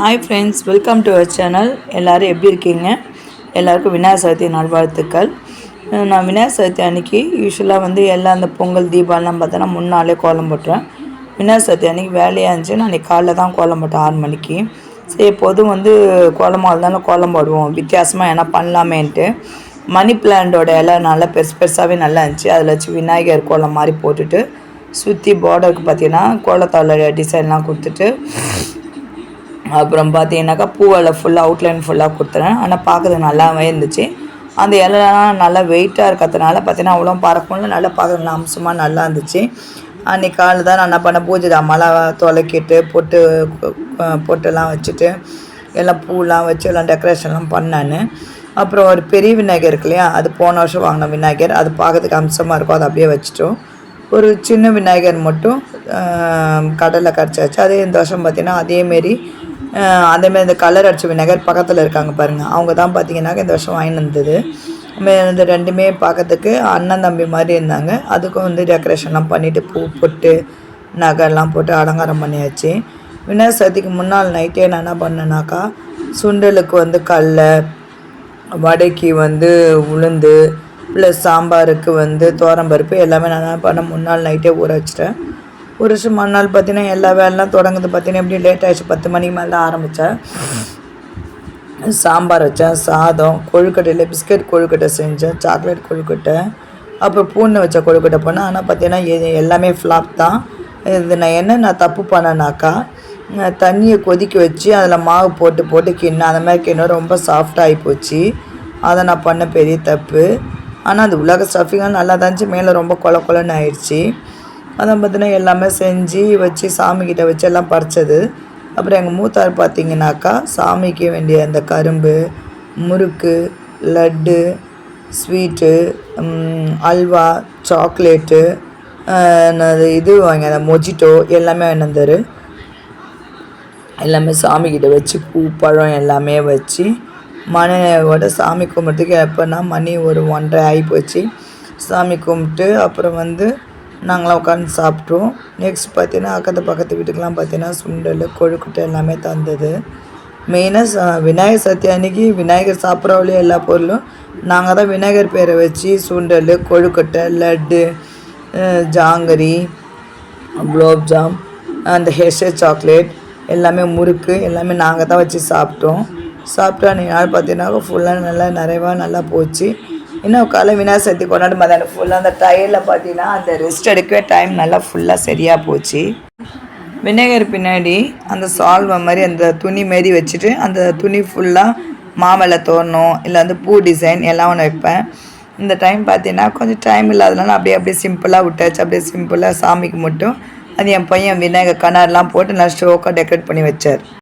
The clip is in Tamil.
Hi friends welcome to our channel எல்லோரும் எப்படி இருக்கீங்க? எல்லாருக்கும் விநாயகர் சதுர்த்தி நல்வாழ்த்துக்கள் நான் விநாயகர் சதுர்த்தி அன்னைக்கு யூஸ்வலாக வந்து எல்லாம் அந்த பொங்கல் தீபாவளிலாம் பார்த்தோன்னா முன்னாலே கோலம் போட்டுறேன் விநாயகர் சதுர்த்தி அன்னைக்கு வேலையாக இருந்துச்சு நான் அன்றைக்கி காலைல தான் கோலம் போட்டேன் ஆறு மணிக்கு. சரி எப்போதும் வந்து கோலமாக இருந்தாலும் கோலம் போடுவோம். வித்தியாசமாக என்ன பண்ணலாமேன்ட்டு. மணி பிளான்டோட இலை நல்லா பெருசு பெருசாகவே நல்லா இருந்துச்சு. அதில் வச்சு விநாயகர் கோலம் மாதிரி போட்டுட்டு சுற்றி பார்டருக்கு பார்த்தீங்கன்னா கோலத்தாவில் டிசைன்லாம் கொடுத்துட்டு அப்புறம் பார்த்தீங்கன்னாக்கா பூவில் ஃபுல்லாக அவுட்லைன் ஃபுல்லாக கொடுத்துறேன். ஆனால் பார்க்குறதுக்கு நல்லாவே இருந்துச்சு. அந்த இலைலாம் நல்லா வெயிட்டாக இருக்கிறதுனால பார்த்தீங்கன்னா அவ்வளோ பறக்கும்ல நல்லா பார்க்குறது அம்சமாக நல்லா இருந்துச்சு. அன்றைக்கி காலையில் தான் நான் என்ன பண்ணேன் பூஜை ஜாமான்லாம் தொலைக்கிட்டு பொட்டு பொட்டெல்லாம் வச்சுட்டு எல்லாம் பூலாம் வச்சு எல்லாம் டெக்கரேஷன்லாம் பண்ணேன் அப்புறம் ஒரு பெரிய விநாயகர் இருக்கு இல்லையா அது போன வருஷம் வாங்கின விநாயகர். அது பார்க்கறதுக்கு அம்சமாக இருக்கும் அதை அப்படியே வச்சுட்டோம். ஒரு சின்ன விநாயகர் மட்டும் கடலில் கரைச்சாச்சு அதே இந்த வருஷம் பார்த்திங்கன்னா அதேமாரி அதேமாரி இந்த கலர் அடிச்ச விநாயகர் பக்கத்தில் இருக்காங்க பாருங்கள் அவங்க தான் பார்த்தீங்கன்னாக்க இந்த வருஷம் வாங்கிட்டு வந்தது. இந்த ரெண்டுமே பார்க்கறதுக்கு அண்ணன் தம்பி மாதிரி இருந்தாங்க. அதுக்கும் வந்து டெக்கரேஷன்லாம் பண்ணிவிட்டு பூ போட்டு நகைலாம் போட்டு அலங்காரம் பண்ணியாச்சு. விநாயகர் சதுர்த்திக்கு முன்னாள் நைட்டே நான் என்ன பண்ணேனாக்கா சுண்டலுக்கு வந்து கடல வடைக்கு வந்து உளுந்து ப்ளஸ் சாம்பாருக்கு வந்து பருப்பு எல்லாமே நான் என்ன பண்ணேன் முன்னாள் நைட்டே ஊற வச்சிட்டேன். ஒரு வருஷம் மறுநாள் பார்த்தீங்கன்னா எல்லா வேலைலாம் தொடங்குது பார்த்தீங்கன்னா எப்படி லேட் ஆகிடுச்சு பத்து மணிக்கு மேலே தான் ஆரம்பித்தேன். சாம்பார் வச்சேன் சாதம் கொழுக்கட்டையில் பிஸ்கட் கொழுக்கட்டை செஞ்சேன் சாக்லேட் கொழுக்கட்டை அப்புறம் பூண்டு வச்ச கொழுக்கட்டை பண்ணேன் ஆனால் பார்த்தீங்கன்னா எது எல்லாமே ஃப்ளாப் தான். இது நான் என்ன நான் தப்பு பண்ணேனாக்கா தண்ணியை கொதிக்க வச்சு அதில் மாவு போட்டு போட்டு கிண்ண அந்த மாதிரி கிண்ணம் ரொம்ப சாஃப்டாகி போச்சு. அதை நான் பண்ண பெரிய தப்பு. ஆனால் அது உலக ஸ்டஃபிங்காக நல்லா தான் இருந்துச்சு. மேலே ரொம்ப கொல கொலன்னு ஆயிடுச்சு. அதான் பார்த்தீங்கன்னா எல்லாமே செஞ்சு வச்சு சாமிக்கிட்ட வச்சு எல்லாம் பறிச்சது. அப்புறம் எங்கள் மூத்தார் பார்த்தீங்கன்னாக்கா சாமிக்கு வேண்டிய அந்த கரும்பு முறுக்கு லட்டு ஸ்வீட்டு அல்வா சாக்லேட்டு இது வாங்கி அந்த மொஜிட்டோ எல்லாமே வாங்கி எல்லாமே சாமிக்கிட்ட வச்சு பூ பழம் எல்லாமே வச்சு மனையோட சாமி கும்பிட்றதுக்கு எப்போன்னா மணி ஒரு ஒன்றரை ஆகி போச்சு. சாமி கும்பிட்டு அப்புறம் வந்து நாங்களாம் உட்காந்து சாப்பிட்டோம். நெக்ஸ்ட் பார்த்தீங்கன்னா அக்கத்து பக்கத்து வீட்டுக்கெலாம் பார்த்தீங்கன்னா சுண்டல் கொழுக்கட்டை எல்லாமே தந்தது. மெயினாக விநாயகர் சதுர்த்தி அன்னைக்கு விநாயகர் சாப்பிட்றவளையும் எல்லா பொருளும் நாங்கள் தான் விநாயகர் பேரை வச்சு சுண்டல் கொழுக்கட்டை லட்டு ஜாங்கரி குலோப்ஜாம் அந்த ஹெஷர் சாக்லேட் எல்லாமே முறுக்கு எல்லாமே நாங்கள் தான் வச்சு சாப்பிட்டோம். சாப்பிட்டு அன்றைக்கி நாள் பார்த்தீங்கன்னா ஃபுல்லாக நல்லா நிறைவாக நல்லா போச்சு. இன்னும் காலை விநாயகர் சதுர்த்தி கொண்டாடு மதியானம் ஃபுல்லாக அந்த டயரில் பார்த்தீங்கன்னா அந்த ரெஸ்ட் எடுக்கவே டைம் நல்லா ஃபுல்லாக சரியாக போச்சு. விநாயகர் பின்னாடி அந்த சால்வை மாதிரி அந்த துணி மாரி வச்சுட்டு அந்த துணி ஃபுல்லாக மாமலை தோரணும் இல்லை வந்து பூ டிசைன் எல்லாம் ஒன்று வைப்பேன். இந்த டைம் பார்த்தீங்கன்னா கொஞ்சம் டைம் இல்லாதனால அப்படியே அப்படியே சிம்பிளாக விட்டாச்சு. அப்படியே சிம்பிளாக சாமிக்கு மட்டும் அது என் பையன் விநாயகர் கண்ணாடிலாம் போட்டு நல்லா ஸ்டோக்காக டெக்கரேட் பண்ணி வச்சார்.